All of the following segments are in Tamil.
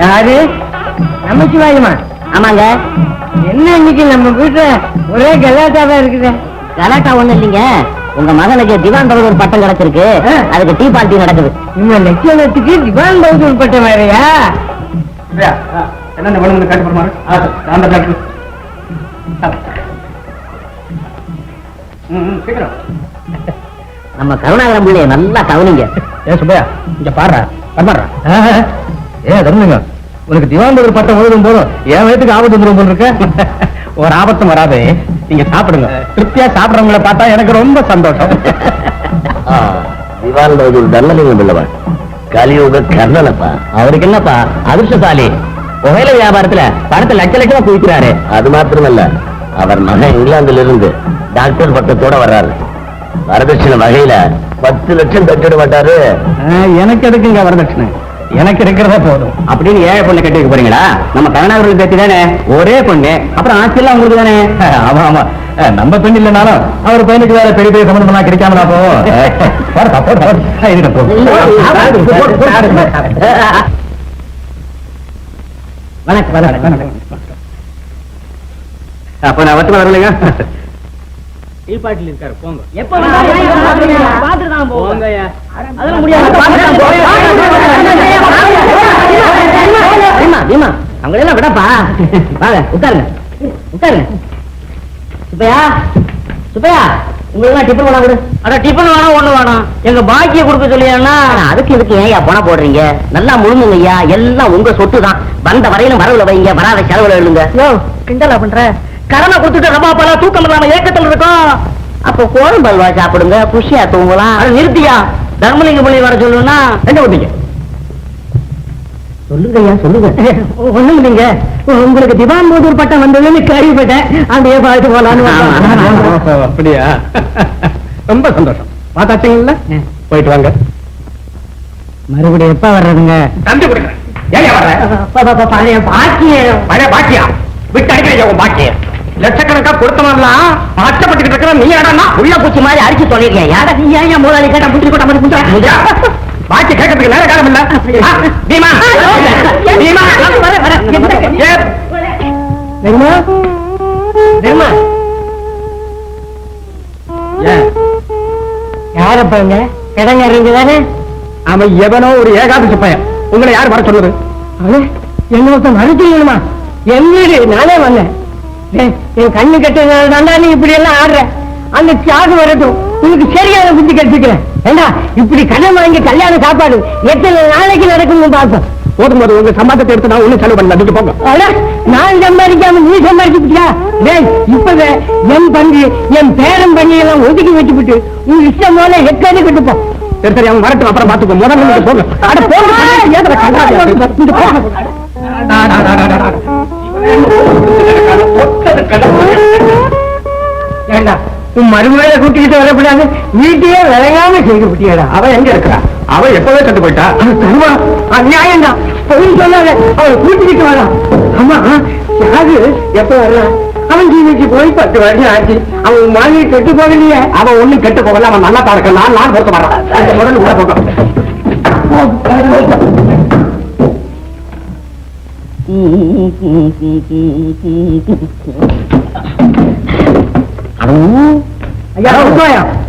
யாரு? நமச்சிவாயமா ஆமாங்க. என்ன இன்னைக்கு நம்ம வீட்டுல ஒரே கலாட்டாவா இருக்குது? கலாட்டா ஒண்ணு இல்லைங்க. உங்க மகனுக்கு திவான் பகதூர் பட்டம் கிடைச்சிருக்கு. ஆ. அதுக்கு டீ பார்ட்டி நடக்குது. இந்த லட்சணத்துக்கு திவான் பகதூர் பட்ட மாதிரியா என்ன வேணும் காட்டு போடுமாறு அந்த காட்டு ம் சீக்கிரம் நம்ம கருணாகரம் பிள்ளைய நல்லா கவனிங்க. ஏ சுப்பையா இங்க பாடுறா பரமாடுறா ஏ தருணுங்க உனக்கு திவான் பகதூர் பட்டம் முழுதும் போதும் என் வயதுக்கு ஆபத்து வந்துடும் போல இருக்க. ஒரு ஆபத்தும் வராது. நீங்க சாப்பிடுங்க. திருப்தியா சாப்பிடுறவங்கள பார்த்தா எனக்கு ரொம்ப சந்தோஷம். திவான் பகதூர் தர்மலிங்கம் பிள்ளவன் கலியுக கர்ணனப்பா. அவருக்கு என்னப்பா? அதிர்ஷ்டசாலி. புகையில வியாபாரத்துல பணத்தை லட்ச லட்சமா குவிக்கிறாரு. அது மாத்திரமல்ல. அவர் மகன் இங்கிலாந்துல இருந்து டாக்டர் பட்டத்தோட வர்றாரு. வரதட்சணை வகையில பத்து லட்சம் கட்டிட மாட்டாரு. எனக்கு எதுக்குங்க வரதட்சணை? எனக்கு இருக்கிறதே போதும். அப்படின்னு ஏழை பொண்ணு கட்டி போறீங்களா? நம்ம கருணாகரன் பேத்தி தானே? ஒரே பொண்ணு. அப்புறம் ஆட்சியெல்லாம் உங்களுக்கு தானே? ஆமா ஆமா. நம்ம பெண் இல்லைனாலும் அவர் பையனுக்கு வேற பெரிய பெரிய சம்பந்தம் கிடைக்காமலா போவோம் போறதா, போறதா, போறதா. இருக்கட்டும், போ. வணக்கம் அப்ப நான் வச்சு வரலைங்க எப்ப பாத்துட்டு தான் போவோம் அதெல்லாம் முடியாது. பீமா பீமா அவங்கள எல்லாம் விடப்பா. வாங்க உட்காருங்க. உட்காருங்க. சுப்பையா சுப்பையா உங்களுக்கு டிஃபன் வேணா கொடு. அட டிஃபன் வேணாம் ஒண்ணு வேணாம் எங்க பாக்கிய கொடுக்க சொல்லியானா அதுக்கு இதுக்கு ஏன் பண போடுறீங்க? நல்லா முழுங்குங்க ஐயா. எல்லாம் உங்க சொத்து தான் வந்த வரையிலும் வரவுல வைங்க. வராத செலவுல எழுங்க யோ கிண்டலா பண்ற? கடனை கொடுத்துட்டு ரமா பல தூக்கம் இல்லாம ஏக்கத்துல இருக்கோம். அப்போ கோரம் பல்வா சாப்பிடுங்க. குஷியா தூங்கலாம். அது நிறுத்தியா? தர்மலிங்க பிள்ளை வர சொல்லணும்னா எங்க வந்தீங்க சொல்லுங்க ஐயா சொல்லுங்க. ஒண்ணும் இல்லைங்க. உங்களுக்கு திவான் பகதூர் பட்டம் வந்ததுன்னு கேள்விப்பட்டேன். அப்படியே பார்த்து போலான்னு அப்படியா? ரொம்ப சந்தோஷம். பார்த்தாச்சுங்கல்ல போயிட்டு வாங்க. மறுபடியும் எப்ப வர்றதுங்க? தந்து பழைய பாக்கியம். பாக்கியா விட்டு அடிக்கிறீங்க உன் பாக்கிய லட்சக்கணக்கா கொடுத்தவன்லாம் அச்சப்பட்டுக்கிட்டு இருக்கிற நீ அடனா உள்ள பூச்சி மாதிரி அடிச்சு சொல்லிருக்கேன் யார நீ ஏன் என் முதலாளி கேட்டா புடிச்சு கொட்ட மாதிரி புடிச்சா பாக்கி கேட்கறதுக்கு நேர காலம் இல்ல. பீமா. பீமா. ஏ, தெரியுமா தெரியுமா ஏன் இடங்க தானே? அவன் எவனோ ஒரு ஏகாதசி பையன். உங்களை யார் வர சொல்லுது? அவன் என்ன ஒருத்தன் மறுத்துமா என் வீடு. நானே வந்தேன். என் கண்ணு கட்டுறதுனால தாண்டா நீ இப்படி எல்லாம் ஆடுற அந்த தியாகம் வரட்டும் உனக்கு சரியான புத்தி கற்பிக்கிறேன் ஏண்டா இப்படி கடன் வாங்கி கல்யாண சாப்பாடு எத்தனை நாளைக்கு நடக்கும்னு பார்ப்போம் போதும் போது உங்க சம்பாதத்தை எடுத்து நான் ஒண்ணும் செலவு நீங்க போங்க நான் சம்பாதிக்காம நீ சம்பாதிச்சுட்டியா டேய் இப்பவே என் பங்கு என் பேரன் பங்கு எல்லாம் ஒதுக்கி வச்சுவிட்டு உன் இஷ்டம் போல எக்காது கட்டுப்போம் சரி சரி அவன் வரட்டும் அப்புறம் பாத்துக்கோ முதல்ல நீங்க போங்க அட போங்க ஏதோ கண்டாடி ஏண்டா உன் மருமகளை கூட்டிக்கிட்டு வரக்கூடாது? வீட்டையே விளங்காம செய்து விட்டியாடா. அவ எங்க இருக்கிறா? அவ எப்பவே செத்து போயிட்டா? தருவா. அநியாயம்டா. பொய் சொல்லாத. அவளை கூட்டிக்கிட்டு வரலாம் ஆமா யாரு? எப்ப வரலாம் அவன் ஜீவிச்சு போய் பத்து வருஷம் ஆச்சு. அவன் மாதிரி கெட்டு போகலையே. அவன் ஒண்ணும் கெட்டு போகல. அவன் நல்லா தான் இருக்கான். நான் நான் பொறுத்த மாட்டான் முதல்ல உள்ள போக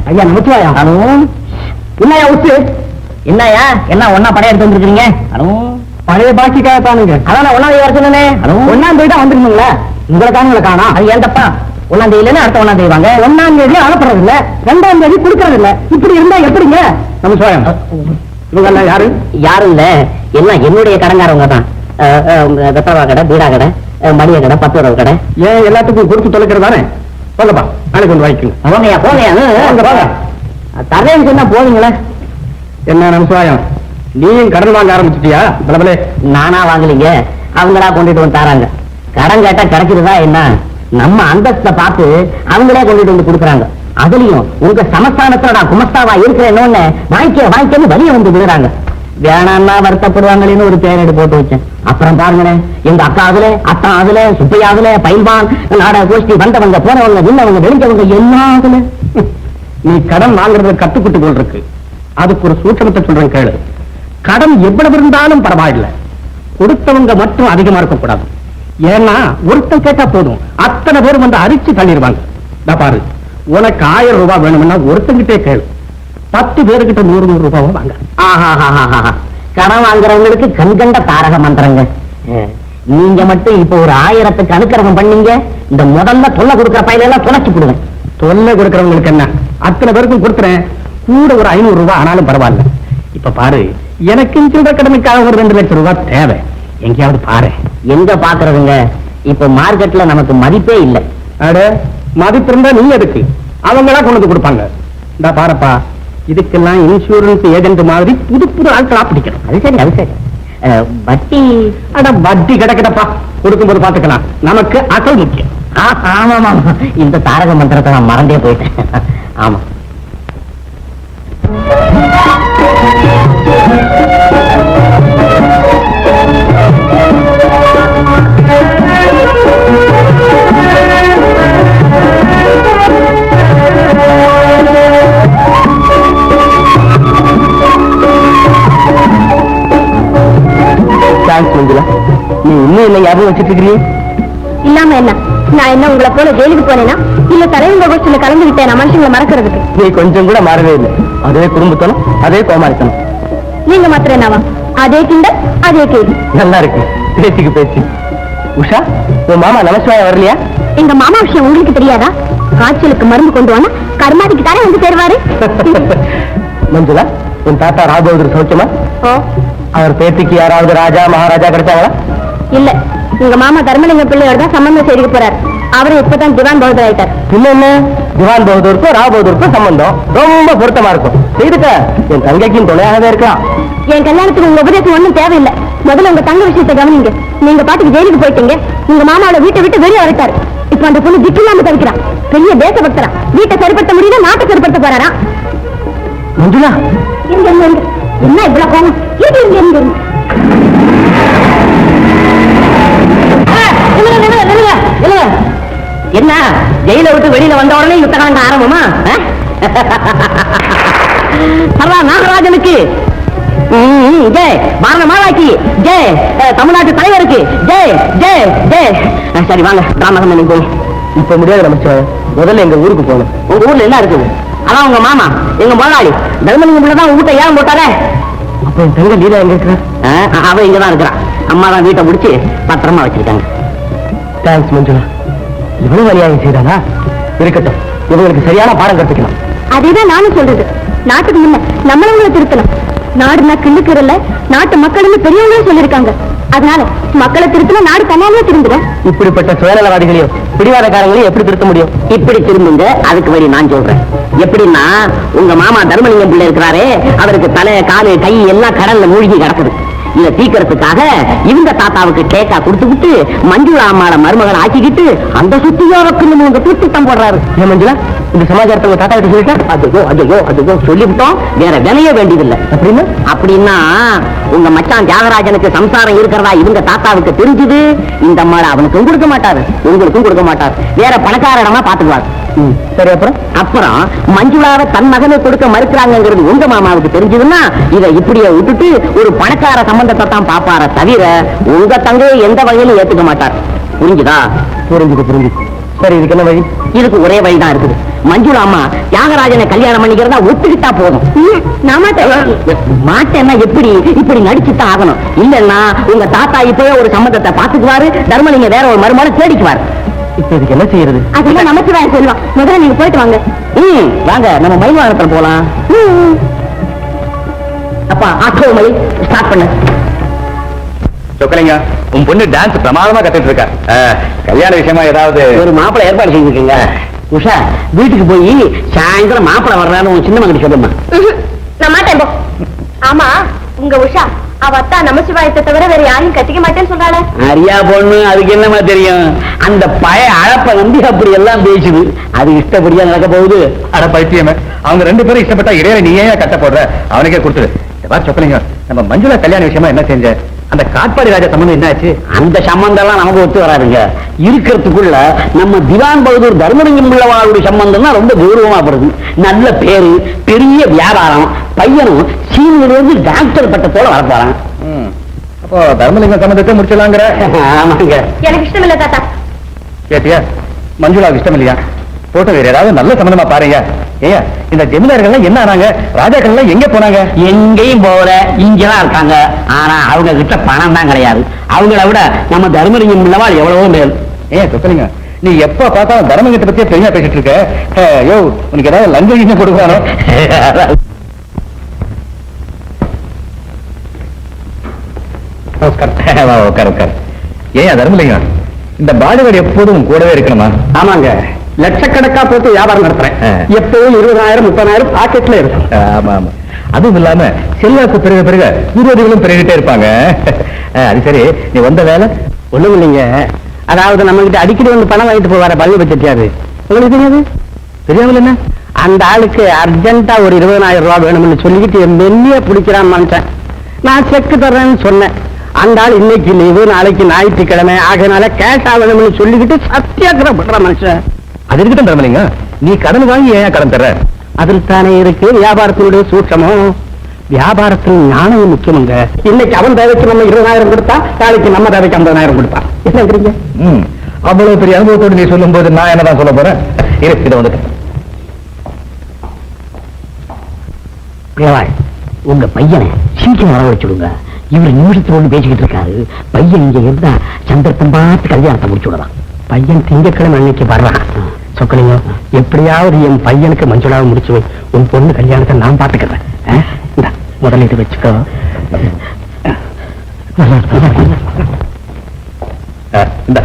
ஐயா நமச்சிவாயா என்னையா உத்து? என்னயா என்ன ஒன்னா படையெடுத்து வந்துருக்கீங்க அனு பழைய பாக்கிக்காக தானுங்க அதான் ஒன்னாம் வர சொன்னே ஒன்னாம் தேதி தான் வந்துருந்தீங்களா உங்களை காணுங்களை காணா? அது ஏன் தப்பா ஒன்னாம் தேதி இல்லைன்னா அடுத்த ஒன்னாம் தேதி வாங்க. ஒன்னாம் தேதி அனுப்புறது இல்ல ரெண்டாம் தேதி கொடுக்கறது இல்ல இப்படி இருந்தா எப்படிங்க? நமச்சிவாயம் இவங்க யாரு? யாரும் இல்ல. எல்லாம் என்னுடைய கடங்காரவங்க தான் வெத்தவா கடை பீடா கடை மளிகை கடை பத்து உறவு கடை. ஏன் எல்லாத்துக்கும் கொடுத்து தொலைக்கிறதானே போங்கப்பா நாளைக்கு வந்து வாங்கிக்கோங்க. போங்கய்யா போங்கய்யா. போங்க, போங்க. தரேன்னு சொன்னா போதுங்களே. என்ன நமச்சிவாயம் நீயும் கடன் வாங்க ஆரம்பிச்சிட்டியா? பலபலே நானா வாங்கலீங்க. அவங்களா கொண்டுட்டு வந்து தராங்க. கடன் கேட்டா கிடைக்கிறதா என்ன? நம்ம அந்தஸ்தை பார்த்து அவங்களே கொண்டுட்டு வந்து கொடுக்குறாங்க. அதுலயும் உங்க சமஸ்தானத்துல நான் குமஸ்தாவா இருக்கிறேன்னு வாங்கிக்க வாங்கிக்கன்னு வெளியே வந்து விடுறாங்க வேணாம்னா வருத்தப்படுவாங்களேன்னு ஒரு பேரடி போட்டு வச்சேன். அப்புறம் பாருங்களேன் எங்க அக்கா அதுல அத்தா அதுல சுப்பையா அதுல பைல்வான் நாட கோஷ்டி வந்தவங்க போனவங்க நின்னவங்க வெளிஞ்சவங்க எல்லாம் அதுல. நீ கடன் வாங்குறத கத்துக்கிட்டு கொண்டு இருக்கு. அதுக்கு ஒரு சூட்சமத்தை சொல்றேன் கேளு. கடன் எவ்வளவு இருந்தாலும் பரவாயில்லை. கொடுத்தவங்க மட்டும் அதிகமா இருக்கக்கூடாது. ஏன்னா ஒருத்தன் கேட்டா போதும். அத்தனை பேரும் வந்து அரிச்சு தள்ளிடுவாங்க. பாரு உனக்கு ஆயிரம் ரூபாய் வேணும்னா ஒருத்தங்கிட்டே கேளு. பத்து பேருக்கிட்ட நூறு நூறு ரூபாவை வாங்க. கடன் வாங்குறவங்களுக்கு கண்கண்ட தாரக மந்திரங்க. நீங்க மட்டும் இப்ப ஒரு ஆயிரத்துக்கு அனுக்கிரகம் பண்ணீங்க இந்த முதல்ல தொல்லை கொடுக்கிற பையில எல்லாம் துணைச்சு போடுவேன் தொல்லை கொடுக்கறவங்களுக்கு என்ன? அத்தனை பேருக்கும் கொடுக்குறேன் கூட ஒரு ஐநூறு ரூபாய் ஆனாலும் பரவாயில்ல. இப்ப பாரு எனக்கு சில்லற கடனுக்காக ஒரு ரெண்டு லட்சம் ரூபாய் தேவை. எங்கேயாவது பாரு. எங்க பாக்குறதுங்க? இப்ப மார்க்கெட்ல நமக்கு மதிப்பே இல்லை. அட மதிப்பு இருந்தா நீ எதுக்கு? அவங்களா கொண்டு வந்து கொடுப்பாங்க. இந்த பாருப்பா இதுக்கெல்லாம் இன்சூரன்ஸ் ஏஜென்ட் மாதிரி புது புது ஆட்களா பிடிக்கணும். அது சரி அது சரி. வட்டி? அட வட்டி கிடக்கிடப்பா கொடுக்கும்போது பாத்துக்கலாம் நமக்கு அசல் முக்கியம். ஆ, ஆமாமா. இந்த தாரக மந்திரத்தை நான் மறந்தே போயிட்டேன். ஆமா. நீ இன்னும் என்ன ஞாபகம் வச்சிட்டு இல்லாம என்ன? நான் என்ன உங்களை போல ஜெயிலுக்கு போனேனா? இல்ல தலைவங்க கோஷ்டில கலந்துகிட்டேன் நான் மனுஷங்களை மறக்கிறதுக்கு? நீ கொஞ்சம் கூட மாறவே இல்லை. அதே குடும்பத்தனம் அதே கோமாளித்தனம். நீங்க மாத்திரம் என்னவா? அதே கிண்டல் அதே கேள்வி நல்லா இருக்கு. பேச்சுக்கு பேச்சு உஷா உன் மாமா நமசிவாயம் வரலையா? எங்க மாமா விஷயம் உங்களுக்கு தெரியாதா? காய்ச்சலுக்கு மருந்து கொண்டு வானா கருமாதிக்கு தானே வந்து தருவாரு மஞ்சுளா உன் தாத்தா ராபோதர் சௌக்கியமா? அவர் பேத்திக்கு யாராவது ராஜா மகாராஜா கிடைச்சாங்களா? இல்ல உங்க மாமா தர்மலிங்க பிள்ளையோட தான் சம்பந்தம் செய்து போறார். அவரு இப்பதான் திவான் பகதூர் ஆயிட்டார். இன்னும் என்ன? திவான் பகதூருக்கும் ரா பகதூருக்கும் சம்பந்தம். ரொம்ப பொருத்தமா இருக்கும். செய்துக்க. என் தங்கைக்கும் துணையாகவே இருக்கலாம். என் கல்யாணத்துக்கு உங்க உபதேசம் ஒண்ணும் தேவையில்லை. முதல்ல உங்க தங்க விஷயத்தை கவனிங்க. நீங்க பாட்டுக்கு ஜெயிலுக்கு போயிட்டீங்க. உங்க மாமாவோட வீட்டை விட்டு வெளியே வரட்டாரு. இப்ப அந்த பொண்ணு திட்டு இல்லாம தவிக்கிறான். பெரிய தேசபக்தரா. வீட்டை சரிப்படுத்த முடியல நாட்டை சரிப்படுத்த போறாரா? மஞ்சுளா? என்ன இவ்வளவு கோவம் இருங்க இருங்க என்ன? ஜெயில விட்டு வெளியில வந்த உடனே யுத்த காலங்க ஆரம்பமா? அஹ்? சர்வா நாகராஜனுக்கு. ஜெய். பாரத மாதாக்கு. ஜெய். தமிழ்நாட்டு தலைவருக்கு. ஜெய் ஜெய் ஜெய். சரி வாங்க. ராமகம் நீங்க போய் இப்ப முடியாது நமச்சிவாயம் முதல்ல எங்க ஊருக்கு போகணும். உங்க ஊர்ல என்ன இருக்குது? அதான் உங்க மாமா. எங்க முதலாளி. தர்மலிங்கம் பிள்ளை தான் வீட்டை ஏன் போட்டாரே? அப்ப என் தங்க லீலா எங்க இருக்கிற அஹ், அவ இங்கதான் இருக்கிறான் அம்மா தான் வீட்டை முடிச்சு பத்திரமா வச்சிருக்காங்க. தேங்க்ஸ் மஞ்சுளா. இவ்வளவு அநியாயம் செய்தானா? இருக்கட்டும் இவங்களுக்கு சரியான பாடம் கற்பிக்கலாம். அதேதான் நானும் சொல்றது. நாட்டுக்கு முன்ன நம்மளவங்களை திருத்தணும். நாடுனா கிள்ளுக்கிறல்ல நாட்டு மக்கள்னு பெரியவங்களும் சொல்லியிருக்காங்க. அதனால மக்களை திருத்தினா நாடு தன்னாலே திருந்துடும். இப்படிப்பட்ட சுயநலவாதிகளையும் பிடிவாதக்காரங்களையும் எப்படி திருத்த முடியும்? இப்படி திரும்புங்க அதுக்கு வழி நான் சொல்றேன். எப்படின்னா உங்க மாமா தர்மலிங்கம் பிள்ளை இருக்கிறாரே அவருக்கு தலை காலு கை எல்லாம் கடல்ல மூழ்கி கிடக்குது. இத தீக்கிறதுக்காக இவங்க தாத்தாவுக்கு கேக்கா விட்டு மஞ்சுளா அம்மாள மருமகன் ஆக்கிக்கிட்டு அந்த சுத்தியோருக்கு உங்க திட்டம் போடுறாரு. ஏன் மஞ்சுளா? இந்த சமாச்சாரத்தை உங்க தாத்தா கிட்ட சொல்லிட்டா? அதுக்கோ அதுகோ அதுக்கோ சொல்லிவிட்டோம். வேற விலைய வேண்டியதில்லை. அப்படின்னு? அப்படின்னா உங்க மச்சான் தியாகராஜனுக்கு சம்சாரம் இருக்கிறதா இவங்க தாத்தாவுக்கு தெரிஞ்சுது? இந்த அம்மாளை அவனுக்கும் கொடுக்க மாட்டாரு. உங்களுக்கும் கொடுக்க மாட்டார். வேற பணக்கார பாத்துக்குவாரு சரி அப்புறம்? அப்புறம் மஞ்சுளாவை தன் மகனுக்கு கொடுக்க மறுக்கிறாங்கிறது உங்க மாமாவுக்கு தெரிஞ்சதுன்னா இதை இப்படியே விட்டுட்டு ஒரு பணக்கார சம்பந்தத்தை தான் பாப்பார தவிர உங்க தங்கையை எந்த வகையிலும் ஏத்துக்க மாட்டார். புரிஞ்சுதா? புரிஞ்சுது புரிஞ்சுது. சரி இதுக்கு என்ன வழி? இதுக்கு ஒரே வழிதான் இருக்குது. மஞ்சுளா அம்மா தியாகராஜனை கல்யாணம் பண்ணிக்கிறதா ஒத்துக்கிட்டா போதும். மாட்டேன்னா எப்படி? இப்படி நடிச்சுதான் ஆகணும். இல்லன்னா உங்க தாத்தா இப்பவே ஒரு சம்மந்தத்தை பாத்துக்குவாரு தர்மலிங்க வேற ஒரு மருமகளை தேடிக்குவாரு. இப்ப இதுக்கு என்ன செய்யறது? அதெல்லாம் நமச்சிவாயம் சொல்லுவான் முதல்ல நீங்க போயிட்டு வாங்க. ம் வாங்க நம்ம மயில்வாகனத்துல போலாம். ம், ம். அப்பா ஆட்டோ மயில் ஸ்டார்ட் பண்ணு. சொக்கலிங்க உன் பொண்ணு டான்ஸ் பிரமாதமா கத்துட்டு இருக்கா. கல்யாண விஷயமா ஏதாவது ஒரு மாப்பிளை ஏற்பாடு செஞ்சுருக்கீங்க உஷா வீட்டுக்கு போய் சாயந்தரம் மாப்பிளை வர்றான்னு உன் சின்ன மகன் சொல்லுமா போ. ஆமா. உங்க உஷா அவ அத்தா நமச்சிவாயத்தை தவிர வேற யாரையும் கட்டிக்க மாட்டேன்னு சொல்றாளே அரியா பொண்ணு அதுக்கு என்னமா தெரியும்? அந்த பழைய அழப்ப நம்பி அப்படி எல்லாம் பேசுது. அது இஷ்டப்படியா நடக்க போகுது? அட பைத்தியமே அவங்க ரெண்டு பேரும் இஷ்டப்பட்டா இடையில நீ ஏன் கட்ட போடுற? அவனுக்கே கொடுத்துரு சொக்கலிங்க நம்ம மஞ்சுளா கல்யாண விஷயமா என்ன செஞ்ச? அந்த காட்பாடி ராஜா சம்பந்தம் என்னாச்சு? அந்த சம்பந்தம் எல்லாம் நமக்கு ஒத்து வராதுங்க. இருக்கிறதுக்குள்ள நம்ம திவான் பகதூர் தர்மலிங்கம் உள்ளவாளுடைய சம்பந்தம் தான் ரொம்ப கௌரவமா படுது நல்ல பேரு பெரிய வியாபாரம் பையனும் சீனியர் வந்து டாக்டர் பட்டத்தோட வரப்போறான். அப்போ தர்மலிங்கம் சம்மந்தத்தை முடிச்சலாங்கிற ஆமாங்க. எனக்கு இஷ்டம் இல்ல தாத்தா. கேட்டியா? மஞ்சுளாவுக்கு இஷ்டம் இல்லையா போட்டு வேற ஏதாவது நல்ல சம்பந்தமா பாருங்க. ஏயா இந்த ஜமீன்தார்கள் என்ன ஆனாங்க? ராஜாக்கள் எல்லாம் எங்க போனாங்க? எங்கேயும் போகல. இங்கதான் இருக்காங்க. ஆனா அவங்க கிட்ட பணம் தான் கிடையாது. அவங்கள விட நம்ம தர்மலிங்கம் உள்ளவாள் எவ்வளவோ மேல் ஏன் சொக்கலிங்க நீ எப்ப பார்த்தாலும் தர்மங்கிட்ட பத்தியே பெருமையா பேசிட்டு இருக்க? ஹே, யோ உனக்கு ஏதாவது லஞ்சம் கொடுக்குறானோ உட்கார். உட்கார் ஏன் தர்மலிங்கம் இந்த பாலிவுட் எப்போதும் கூடவே இருக்கணுமா? ஆமாங்க. லட்சக்கணக்கா போட்டு வியாபாரம் நடத்துறேன். எப்பவும் இருபதாயிரம் முப்பதாயிரம் பாக்கெட்ல இருக்கும். ஆமா ஆமா. அதுவும் இல்லாம செல்வாக்கு பெருக பெருக விரோதிகளும் பெருகிட்டே இருப்பாங்க. அது சரி. நீ வந்த வேலை? ஒண்ணும் இல்லைங்க. அதாவது நம்ம கிட்ட அடிக்கடி வந்து பணம் வாங்கிட்டு போவார? பள்ளி பட்ஜெட்டியாரு உங்களுக்கு தெரியாது? தெரியாமல் என்ன? அந்த ஆளுக்கு அர்ஜென்ட்டா ஒரு இருபதாயிரம் ரூபாய் வேணும்னு சொல்லிக்கிட்டு மெல்லிய பிடிக்கிறான் மனுஷன் நான் செக்கு தர்றேன்னு சொன்னேன். அந்த ஆள் இன்னைக்கு லீவு நாளைக்கு ஞாயிற்றுக்கிழமை. ஆகையினால கேஷ் ஆகணும்னு சொல்லிக்கிட்டு சத்தியாகிரம் பண்ற மனுஷன். அது இருக்கட்டும் தர்மலிங்கம் நீ கடன் வாங்கி ஏன் கடன் தர்ற? அதில் தானே இருக்கு வியாபாரத்தினுடைய சூட்சமும் வியாபாரத்தில் ஞானம் முக்கியமுங்க. இன்னைக்கு அவன் தேவைக்கு நம்ம இருபதாயிரம் கொடுத்தா நாளைக்கு நம்ம தேவைக்கு ஐம்பதாயிரம் கொடுப்பான் என்னங்கிறீங்க ம். அவ்வளவு பெரிய அனுபவத்தோடு நீ சொல்லும் போது நான் என்னதான் சொல்ல போறேன்? இரு இதை வந்துட்டு பிரியவாள் உங்க பையனை சீக்கிரம் வரவழைச்சுடுங்க இவர் நிமிஷத்துல ஒண்ணு பேசிக்கிட்டு இருக்காரு. பையன் இங்க இருந்தா சந்தர்ப்பம் பார்த்து கல்யாணத்தை முடிச்சு விடலாம். பையன் திங்கட்கிழமை அன்னைக்கு வர்றான். சொக்கலிங்க எப்படியாவது என் பையனுக்கு மஞ்சளாவை முடிச்சு வை. உன் பொண்ணு கல்யாணத்தை நான்? இந்தா, முதல்ல இது வச்சுக்கோ. இந்தா.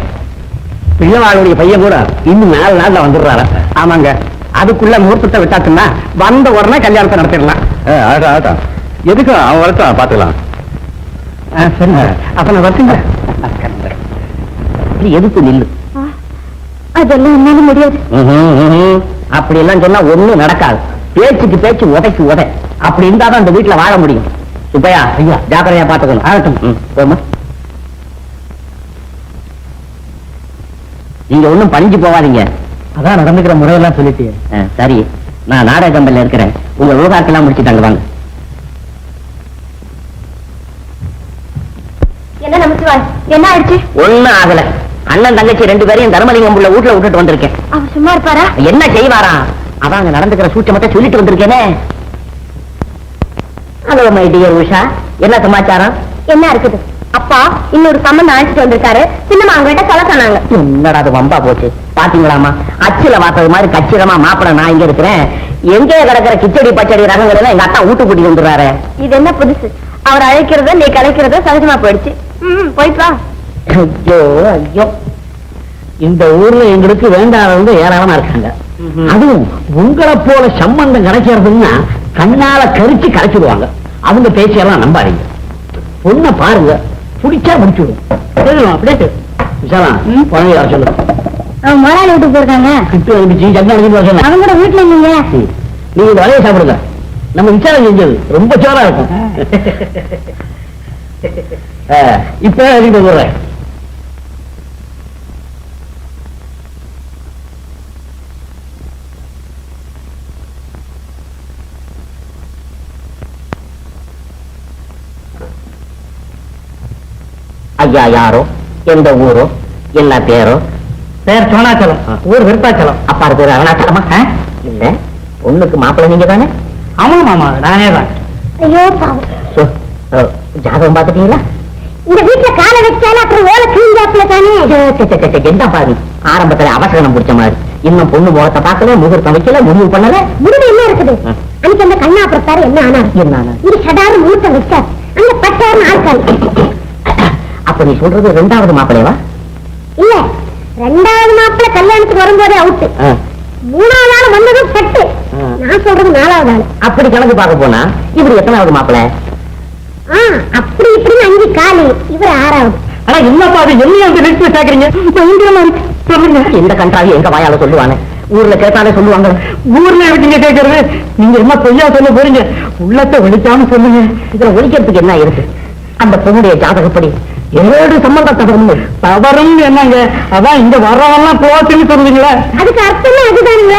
பிள்ளவாளுடைய பையன் கூட இன்னும் நாலு நாள்ல வந்துடுறாரு. ஆமாங்க. அதுக்குள்ள முகூர்த்தத்தை விட்டாச்சுன்னா வந்த உடனே கல்யாணத்தை நடத்திடலாம். ஆகட்டும் எதுக்கும் அவன் வரட்டும் பாத்துக்கலாம் சரிங்க. அப்ப நான் வரட்டுங்க எதுக்கு நில்லு? அதெல்லாம் என்னால முடியாது. அப்படி எல்லாம் சொன்னா ஒண்ணும் நடக்காது. பேச்சுக்கு பேச்சு உதைக்கு உதை. அப்படி இருந்தாதான் அந்த வீட்டுல வாழ முடியும். சுப்பையா ஐயா ஜாக்கிரதையா பாத்துக்கணும் ஆகட்டும். நீங்க ஒண்ணும் பணிஞ்சு போவாதீங்க. அதான் நடந்துக்கிற முறையெல்லாம் சொல்லிட்டு சரி. நான் நாடக இருக்கிறேன். உங்க விவகாரத்தெல்லாம் முடிச்சுட்டாங்க வாங்க. என்ன நமச்சிவாய் என்ன ஆயிடுச்சு? ஒண்ணும் ஆகல. அண்ணன் தங்கச்சி ரெண்டு பேரையும் தர்மலிங்கம் உள்ள வீட்டுல விட்டுட்டு வந்திருக்கேன். அவர் சும்மா இருப்பாரா? என்ன செய்வாரா? அவன் அங்க நடந்துக்கிற சூட்சமத்தை சொல்லிட்டு வந்திருக்கேனே. Hello my dear Usha. என்ன சமாச்சாரம்? என்ன இருக்குது? அப்பா இன்னொரு சம்மந்தம் அழைச்சிட்டு வந்திருக்காரு. சின்னம்மா அவங்க கிட்ட சொல்ல சொன்னாங்க. என்னடா அது வம்பா போச்சு? பாத்தீங்களாமா அச்சுல பார்த்தது மாதிரி கச்சிதமா மாப்பிள நான் இங்க இருக்கிறேன். எங்கே கிடக்கிற கிச்சடி பச்சடி ரகங்கள் எல்லாம் எங்க அத்தா வீட்டு கூட்டி வந்துடுறாரு. இது என்ன புதுசு? அவர் அழைக்கிறத நீ கலைக்கிறத சகஜமா போயிடுச்சு. ம் போயிட்டு வா. ஐயோ ஐயோ. இந்த ஊர்ல எங்களுக்கு வேண்டாதவங்க ஏராளமா இருக்காங்க. அதுவும் உங்களை போல சம்பந்தம் கிடைக்கிறதுன்னா கண்ணால கரிச்சு கரைச்சிடுவாங்க. அவங்க பேச்செல்லாம் நம்பாதீங்க. பொண்ணை பாருங்க. பிடிச்சா முடிச்சு விடும் அப்படியே விசாலம் குழந்தைய சொல்லு. முதலாளி வீட்டுக்கு போயிருக்காங்க. கிட்டு வந்துச்சு. அவங்க கூட வீட்டுல நீங்க. நீங்க வலையை சாப்பிடுங்க. நம்ம விசாரம் செஞ்சது. ரொம்ப சோரா இருக்கும். இப்ப வீட்டு ஐயா யாரோ? எந்த ஊரோ? என்ன பேரோ? பேர் சோனாச்சலம். ஊர் விருத்தாச்சலம். அப்பா பேர் அருணாச்சலமா? இல்ல. பொண்ணுக்கு மாப்பிள்ளை நீங்க தானே? ஆமா மாமா நானே தான். ஐயோ ஜாதகம் பாத்துட்டீங்களா இந்த வீட்டுல காலை வச்சாலும் அப்புறம் ஓலை கிழிஞ்சாப்புல தானே? என்ன பாரு ஆரம்பத்துல அவசரம் பிடிச்ச மாதிரி. இன்னும் பொண்ணு முகத்தை பார்க்கல முகூர்த்தம் வைக்கல முடிவு பண்ணல. முடிவு என்ன இருக்குது. அன்னைக்கு அந்த கண்ணா பிரத்தாரு என்ன ஆனார்? என்ன ஆனார்? இங்க சடாரு மூட்டை வச்சார். அந்த பட்டாருன்னு ஆட்கள் அப்ப நீ சொல்றது ரெண்டாவது மாப்பிள்ளையவா இல்ல ரெண்டாவது மாப்பிள்ள கல்யாணத்துக்கு வரும்போதே அவுட்டு. மூணாவது நாள் வந்ததும் பட்டு. நான் சொல்றது நாலாவது நாள் அப்படி கணக்கு பார்க்க போனா இவரு எத்தனாவது மாப்பிள்ளை? அப்படி இப்படின்னு அஞ்சு காலி. இவர் ஆறாவது. ஆனா என்னப்பா அது? என்ன வந்து நிறுத்தி கேக்குறீங்க பயங்கரமா இருக்கு சொல்லுங்க. இந்த கண்டாவி எங்க வாயால சொல்லுவானே? ஊர்ல கேட்டாலே சொல்லுவாங்க. ஊர்ல எப்படிங்க கேக்குறது? நீங்க என்ன பொய்யா சொல்ல போறீங்க? உள்ளத்தை ஒழிக்காம சொல்லுங்க. இதுல ஒழிக்கிறதுக்கு என்ன இருக்கு? அந்த பொண்ணுடைய ஜாதகப்படி ஏழு சம்பந்தம் தகவல் தவறும் என்னங்க அதான் இங்க வர்றவெல்லாம் போச்சுன்னு சொல்லுவீங்களா அதுக்கு அர்த்தமே அதுதானுங்க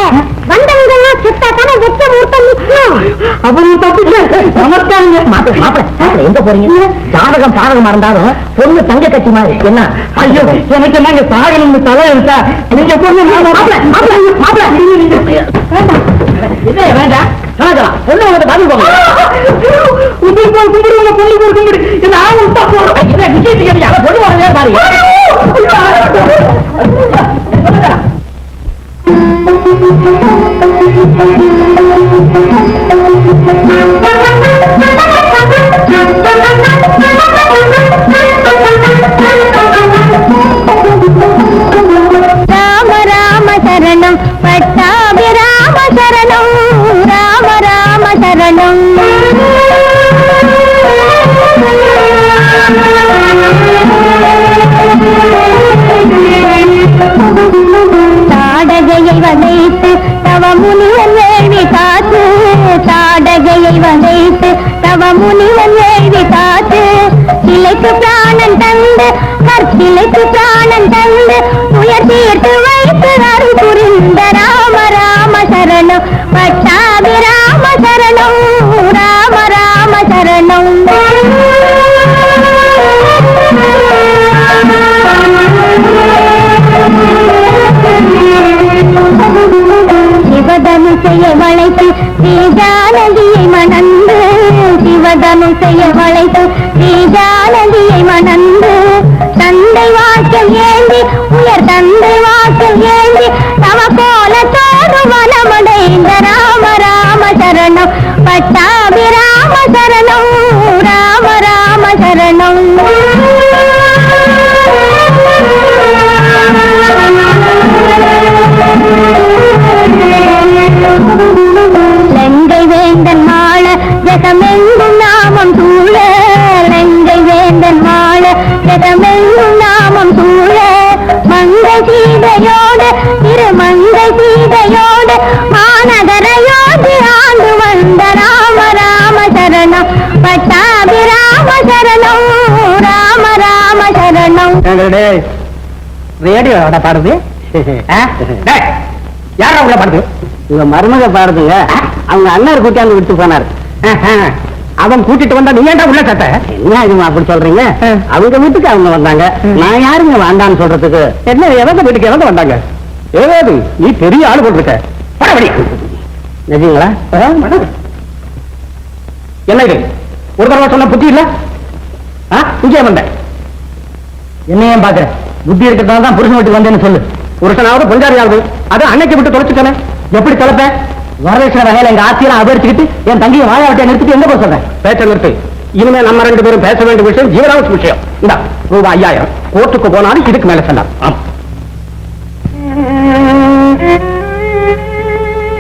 வந்தவங்க எல்லாம் செத்தா தானே வெச்ச முகூர்த்தம் நிற்கும் அவரு தப்பிச்சு நமஸ்காரங்க மாப்பிள மாப்பிள எங்க போறீங்க ஜாதகம் சாதகமா இருந்தாலும் பொண்ணு தங்க கட்டி மாதிரி என்ன ஐயோ எனக்கு நாங்க சாகணும்னு தலை நீங்க பொண்ணு மாப்பிள மாப்பிள மாப்பிள இது வேண்டாம் கலாச்சாரம் பொண்ணு வந்து பதில் போங்க. கும்பிடு போ கும்பிடுங்க பொண்ணு போடு கும்பிடு என்ன ஆகும் தப்பு இதை விஷயத்துக்கு எப்படி அவ பொண்ணு வரதே பாருங்க ராம ஸ்ரீஜானதியை மணந்து சிவதனுசைய வளைத்து ஸ்ரீஜானதியை மணந்து தந்தை வாக்கில் ஏந்தி உயர் தந்தை வாக்கில் ஏந்தி தவ போல தோறு வனமடைந்த ராம ராம சரணம் பட்டாபி ராம சரணம். ஜெகமெங்கும் நாமம் சூழ. மங்கை சீதையோடு திருமங்கை சீதையோடு மாநகரையோடு ஆண்டு வந்த ராம ராம சரணம். பட்டாபி ராம சரணம் ராம ராம சரணம் ரேடியோட பாடுது யாரா உள்ள பாடுது? இவங்க மருமக பாடுதுங்க. அவங்க அண்ணர் கூட்டியாந்து விட்டு போனார். அவன் கூட்டிட்டு வந்தா நீ ஏன்டா உள்ள சத்த என்ன இதுமா அப்படி சொல்றீங்க? அவங்க வீட்டுக்கு அவங்க வந்தாங்க. நான் யாருங்க வேண்டான்னு சொல்றதுக்கு? என்ன எவங்க வீட்டுக்கு எவங்க வந்தாங்க? ஏதாவது நீ பெரிய ஆளு போட்டிருக்க படபடி நிஜங்களா? என்ன இது? ஒரு தடவை சொன்ன புத்தி இல்ல? இங்கே வந்த. என்ன ஏன் பாக்குற புத்தி இருக்கிறதால தான் புருஷன் வீட்டுக்கு வந்தேன்னு சொல்லு. புருஷனாவது பொஞ்சாரியாவது அது அன்னைக்கு விட்டு தொலைச்சுக்கல எப்படி தொலைப்ப வரதட்சணை வகையில எங்க ஆட்சியெல்லாம் அபரிச்சுக்கிட்டு என் தங்கியை வாயாவட்டியை நிறுத்திட்டு எங்க போக சொல்றேன்? பேச்ச நிறுத்து. இனிமே நம்ம ரெண்டு பேரும் பேச வேண்டிய விஷயம் ஜீவனாவசி விஷயம். இந்த ரூபாய் ஐயாயிரம். கோர்ட்டுக்கு போனாலும் இதுக்கு மேல செல்லாம் ஆமா.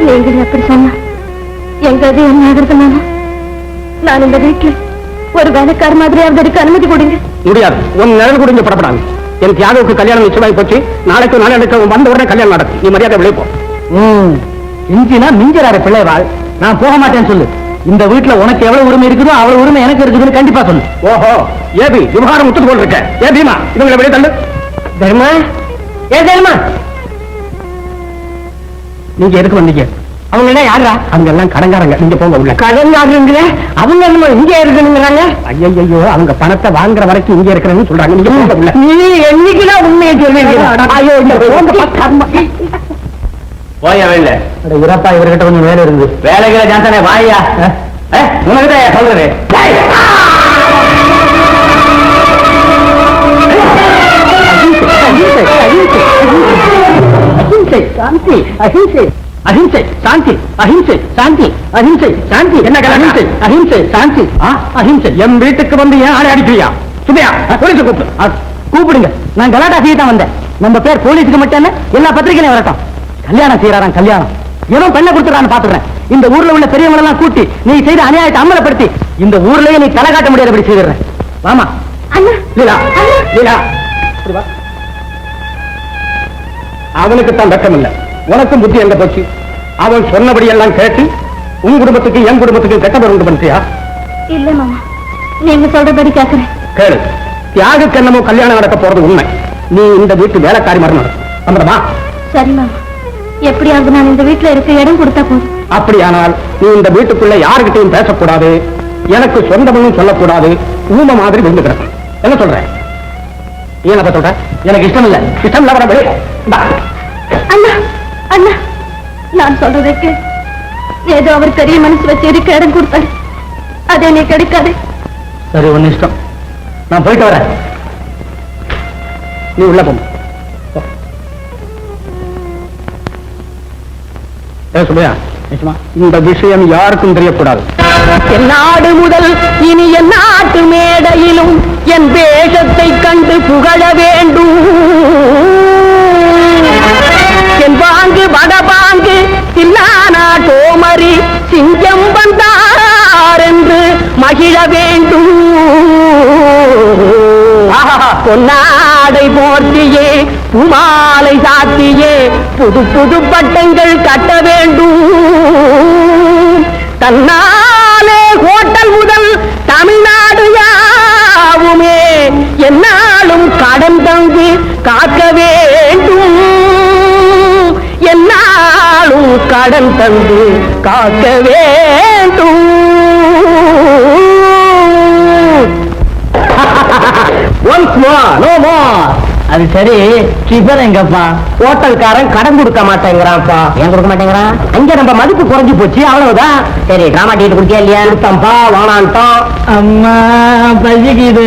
நீங்கள் எப்படி சொன்னா. எங்க அது என்ன ஆகுறதுனால நான் இந்த வீட்டில் ஒரு வேலைக்கார மாதிரியாவது இருக்க. அனுமதி கொடுங்க. முடியாது. உன் நிழல் குடிஞ்சு படப்படாது என் தியாகவுக்கு கல்யாணம் நிச்சயமாய் போச்சு. நாளைக்கு நாளைக்கு வந்த உடனே கல்யாணம் நடக்கும். நீ மரியாதை வெளியே போ. இஞ்சினா மிஞ்சராரு பிள்ளைவாள். நான் போக மாட்டேன்னு சொல்லு. இந்த வீட்டுல உனக்கு எவ்வளவு உரிமை இருக்குதோ அவ்வளவு உரிமை எனக்கு இருக்குதுன்னு கண்டிப்பா சொல்லு. ஓஹோ ஏபி விவகாரம் முத்து போல் இருக்க ஏ பீமா இவங்களை வெளியே தள்ளு. தர்மா? ஏ தர்மா? நீங்க எதுக்கு வந்தீங்க? அவங்க என்ன யாரா அவங்க எல்லாம் கடங்காரங்க நீங்க போங்க உள்ள. கடங்காரங்களே அவங்க என்ன இங்க இருக்கணுங்கிறாங்க ஐயோ அவங்க பணத்தை வாங்குற வரைக்கும் இங்க இருக்கிறேன்னு சொல்றாங்க. நீங்க போங்க உள்ள. நீ என்னைக்குதான் உண்மையை சொல்லுவீங்க ஐயோ இந்த போயா வெளில. இறப்பா இவர்கிட்ட கொஞ்சம் வேலை இருந்து. வேலைகளை ஜாந்தானே வாயா. உனக்கிட்ட சொல்றது. அஹிம்சை சாந்தி அஹிம்சை அஹிம்சை சாந்தி அஹிம்சை சாந்தி அஹிம்சை சாந்தி என்ன அஹிம்சை அஹிம்சை சாந்தி அஹிம்சை. என் வீட்டுக்கு வந்து ஏன் ஆளை அடிக்கிறியா? சுமையா போலீஸ் கூப்பிடு. கூப்பிடுங்க. நான் கலாட்டா செய்ய தான் வந்தேன். நம்ம பேர் போலீஸுக்கு மட்டும் எல்லா பத்திரிகையிலும் வரட்டும். கல்யாணம் செய்யறாராம் கல்யாணம். எவன் பெண்ணை கொடுத்துறான்னு பாத்துறேன் இந்த ஊர்ல உள்ள பெரியவங்க எல்லாம் கூட்டி நீ செய்த அநியாயத்தை அமலப்படுத்தி இந்த ஊர்லயே நீ தலை காட்ட முடியாதபடி செய்திடுறேன். வாமா. லீலா லீலா. அவனுக்கு தான் வெட்கம் இல்ல உனக்கும் புத்தி எங்க போச்சு? அவன் சொன்னபடி எல்லாம் கேட்டு உன் குடும்பத்துக்கு என் குடும்பத்துக்கு கெட்ட உண்டு பண்ணியா இல்ல மாமா. நீங்க சொல்றபடி கேக்குறேன். கேளு. தியாகுக்கு என்னமோ கல்யாணம் நடக்க போறது உண்மை. நீ இந்த வீட்டு வேலைக்காரி நடக்கும் அப்புறமா சரி மாமா. எப்படியாவது நான் இந்த வீட்டுல இருக்க இடம் கொடுத்தா போதும். அப்படியானால் நீ இந்த வீட்டுக்குள்ள யாருகிட்டையும் பேசக்கூடாது எனக்கு சொந்தமும் சொல்லக்கூடாது ஊம மாதிரி விழுந்து கிடக்கும். என்ன சொல்ற? ஏன் சொல்ற? எனக்கு இஷ்டம் இல்ல. இஷ்டம் இல்ல வர. அண்ணா அண்ணா நான் சொல்றதுக்கு ஏதோ அவர் பெரிய மனசு வச்சு இருக்க இடம் கொடுத்தாரு. அது எனக்கு கிடைக்காது. சரி ஒன்னு இஷ்டம். நான் போயிட்டு வரேன். நீ உள்ள போ. ஏ இந்த விஷயம் யாருக்கும் தெரியக்கூடாது. என் நாடு முதல் இனி என் நாட்டு மேடையிலும் என் வேஷத்தை கண்டு புகழ வேண்டும். என் பாங்கு வடபாங்கு தில்லானா கோமரி சிங்கம் வந்தார் என்று மகிழ வேண்டும். பொன்னாடை போர்த்தியே பூமாலை சாத்தியே புது புது பட்டங்கள் கட்ட வேண்டும். தன்னாலே ஹோட்டல் முதல் தமிழ்நாடு யாவுமே. என்னாலும் கடன் தங்கு காக்க வேண்டும். என்னாலும் கடன் தந்து காக்க வேண்டும். Once more, no more. அது சரி. டிஃபன் எங்கப்பா? ஹோட்டல்காரன் கடன் கொடுக்க மாட்டேங்கிறான்ப்பா. ஏன் கொடுக்க மாட்டேங்கிறான்? அங்க நம்ம மதிப்பு குறைஞ்சு போச்சு அவ்வளவுதான். சரி டிராமா டிக்கெட் குடிச்சியா இல்லையா? கொடுத்தான்ப்பா வானான்ட்டான் அம்மா பசிக்குது.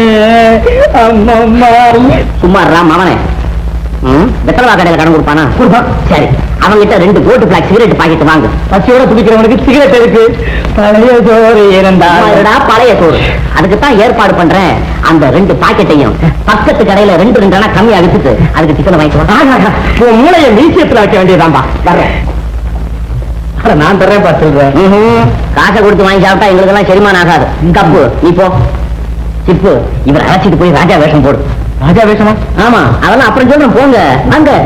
அம்மா சும்மா இருடா மவனே ம்? வெத்தலவா கடையில கடன் கொடுப்பானா? கொடுப்பான். சரி. அவங்கிட்ட ரெண்டு கோட்டு பிளாக் சிகரெட் பாக்கெட் வாங்கு. பசியோட துடிக்கிறவனுக்கு சிகரெட் இருக்கு பழைய சோறு இருந்தா சும்மா இருடா, பழைய சோறு. அதுக்கு தான் ஏற்பாடு பண்றேன். அந்த ரெண்டு பாக்கெட்டையும் பக்கத்து கடையில ரெண்டு ரெண்டு அண்ணா கம்மியா வித்துட்டு அதுக்கு டிஃபன் வாங்கிட்டு. உன் மூளைய மியூசியத்துல வைக்க வேண்டியதான்பா வர்றேன். நான் தர்றேன் பா சொல்றேன். காசை கொடுத்து வாங்கி சாப்பிட்டா எங்களுக்கு எல்லாம் செரிமானம் ஆகாது. கப்பு நீ போ. சிப்பு இவர் அழைச்சிட்டு போய் ராஜா வேஷம் போடு. ராஜா வேஷமா? ஆமா அதெல்லாம் அப்புறம் சொல்றேன் போங்க. அடடே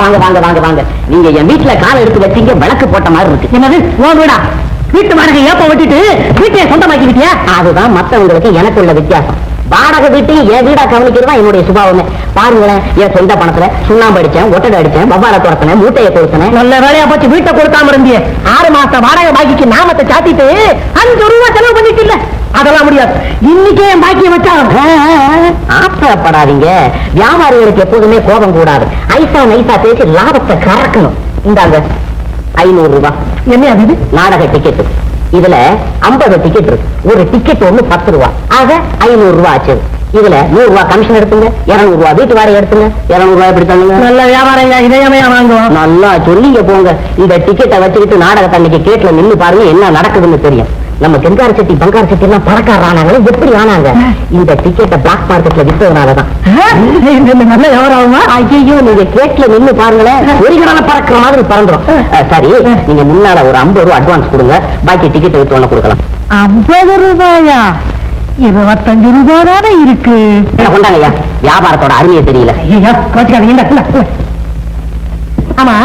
வாங்க வாங்க வாங்க வாங்க. நீங்க என் வீட்டுல காலை எடுத்து வச்சீங்க விளக்கு போட்ட மாதிரி இருக்கு. என்னது? உன் வீடா? வீட்டு வாடகை ஏப்ப விட்டுட்டு வீட்டையே சொந்தமாக்கிக்கிட்டியா அதுதான் மத்தவங்களுக்கு எனக்கு உள்ள வித்தியாசம். வாடகை வீட்டையும் என் வீடா கவனிக்கிறதா என்னுடைய சுபாவமே. பாருங்களேன் என் சொந்த பணத்துல சுண்ணாம்பு அடிச்சேன் ஒட்டடை அடிச்சேன் பவ்வார துரத்தினேன் மூட்டையை கொடுத்தனேன் நல்ல வேலையா போச்சு வீட்டை கொடுக்காம இருந்தியே. ஆறு மாசம் வாடகை பாக்கிக்கு நாமத்தை சாத்திட்டு அஞ்சு ரூபா செலவு பண்ணிட்டு இல்ல. அதெல்லாம் முடியாது. இன்னைக்கே என் பாக்கியம் வச்சா ஆத்திரப்படாதீங்க. வியாபாரிகளுக்கு எப்போதுமே கோபம் கூடாது. ஐசா நைசா பேசி லாபத்தை கறக்கணும். இந்தாங்க ஐநூறு ரூபாய் என்ன அது? நாடக டிக்கெட் இதுல 50 டிக்கெட் இருக்கு. ஒரு டிக்கெட் ஒண்ணு பத்து ரூபா. ஆக ஐநூறு ரூபாய் ஆச்சு. இதுல நூறு ரூபாய் கமிஷன் எடுத்துங்க. இருநூறு ரூபாய் வீட்டு வாடகை எடுத்துங்க. இருநூறு ரூபாய் எப்படி தந்துங்க நல்ல வியாபாரம் இதயமையா வாங்குவோம். நல்லா சொல்லிங்க போங்க. இந்த டிக்கெட்டை வச்சுக்கிட்டு நாடகத்தை அன்னைக்கு கேட்ல நின்னு பாருங்க என்ன நடக்குதுன்னு தெரியும். நம்ம கெங்கார செட்டி பங்கார செட்டி எல்லாம் பணக்கார ஆனாங்களே எப்படி ஆனாங்க? இந்த டிக்கெட்டை பிளாக் மார்க்கெட்ல வித்ததுனாலதான். நல்ல வியாபாரமா? ஐயோ நீங்க கேட்ல நின்னு பாருங்களேன். ஒரு கடலை பறக்கிற மாதிரி பறந்துரும். சரி நீங்க முன்னால ஒரு ஐம்பது ரூபா அட்வான்ஸ் கொடுங்க. பாக்கி டிக்கெட் வித்து ஒண்ணு கொடுக்கலாம். ஐம்பது ரூபாயா? இருபத்தஞ்சு ரூபாய் தானே இருக்கு. என்ன கொண்டாங்க வியாபாரத்தோட அருமையை தெரியல. ஆமா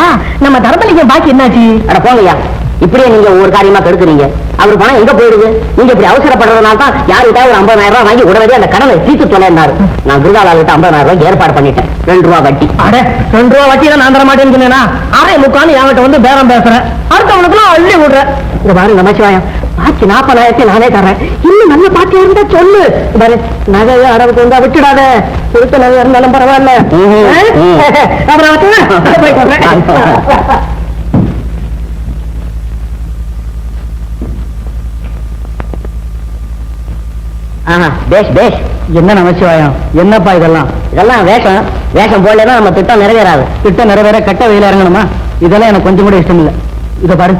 நம்ம தர்மலிங்கம் பாக்கி என்னாச்சு? அட போங்க ஐயா இப்படியே நீங்க ஒவ்வொரு காரியமா கெடுக்குறீங்க அவர் பணம் எங்க போயிடுது? நீங்க இப்படி அவசரப்படுறதுனால தான் யாருக்கிட்ட ஒரு ஐம்பதாயிரம் ரூபாய் வாங்கி உடனே அந்த கடனை தீர்த்து தொலைந்தாரு நான் குருகாலாளுக்கு ஐம்பதாயிரம் ரூபாய் ஏற்பாடு பண்ணிட்டேன். ரெண்டு ரூபா வட்டி. அட ரெண்டு ரூபா வட்டி நான் தர மாட்டேன்னு சொன்னேனா? அரை முக்கான்னு என்கிட்ட வந்து பேரம் பேசுறேன் அடுத்தவனுக்குலாம் அள்ளி விடுறேன் இங்க பாரு நமச்சிவாயம் பாக்கி நாற்பதாயிரத்தி நானே தரேன் இன்னும் நல்ல பாட்டியா இருந்தா சொல்லு. பாரு நகையை அடவுக்கு வந்தா விட்டுடாத. கொடுத்த நகை இருந்தாலும் பரவாயில்ல? அப்புறம் வச்சுக்கிறேன். போயிட்டு வரேன். ஆஹா, பேஷ் பேஷ் என்ன நமச்சிவாயம்? என்னப்பா இதெல்லாம்? இதெல்லாம் வேஷம். வேஷம் போடலன்னா நம்ம திட்டம் நிறைவேறாது. திட்டம் நிறைவேற கட்ட வெயில் இறங்கணுமா? இதெல்லாம் எனக்கு கொஞ்சம் கூட இஷ்டம் இல்லை இதை பாரு.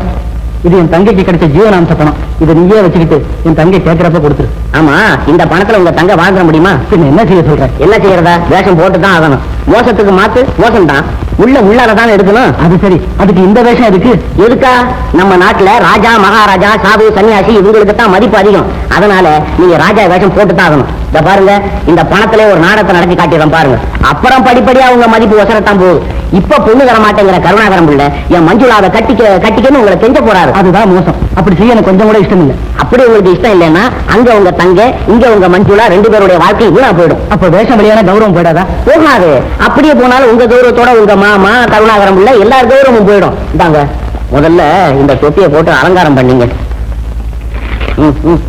இது என் தங்கைக்கு கிடைச்ச ஜீவனாம்ச பணம். இதை நீயே வச்சுக்கிட்டு என் தங்கை கேட்கிறப்ப கொடுத்துரு. ஆமா இந்த பணத்துல உங்க தங்க வாழ்ந்துட முடியுமா? பின்ன என்ன செய்ய சொல்ற? என்ன செய்யறதா? வேஷம் போட்டு தான் ஆகணும். மோசத்துக்கு மாத்து மோசம் தான் உள்ள உள்ளார தான் எடுக்கணும்? அது சரி. அதுக்கு இந்த வேஷம் எதுக்கு? எதுக்கா? நம்ம நாட்டுல ராஜா மகாராஜா சாது சன்னியாசி இவங்களுக்கு தான் மதிப்பு அதிகம். அதனால நீங்க ராஜா வேஷம் போட்டு தான் ஆகணும். இந்த பாருங்க இந்த பணத்திலே ஒரு நாடகத்தை நடத்தி காட்டிடுறேன் பாருங்க. அப்புறம் படிப்படியா உங்க மதிப்பு ஒசரத்தான் போகுது. இப்ப பொண்ணு தர மாட்டேங்கிற கருணாகரம் பிள்ளை என் மஞ்சுளாவை கட்டிக்க கட்டிக்கன்னு உங்களை கெஞ்ச போறாரு. அதுதான் மோசம். அப்படி செய்ய எனக்கு கொஞ்சம் கூட இஷ்டம் இல்ல. அப்ப அப்படி உங்களுக்கு இஷ்டம் இல்லைன்னா அங்க உங்க தங்க இங்க உங்க மஞ்சுளா ரெண்டு பேருடைய வாழ்க்கை வீணா போயிடும். அப்ப வேஷம் வெளியான கௌரவம் போயிடாதா? போகாது. அப்படியே போனாலும் உங்க கௌரவத்தோட உங்க மாமா கருணாகரம் உள்ள எல்லார் கௌரவமும் போயிடும். இந்தாங்க முதல்ல இந்த தொப்பியை போட்டு அலங்காரம் பண்ணீங்க. ம், ம்.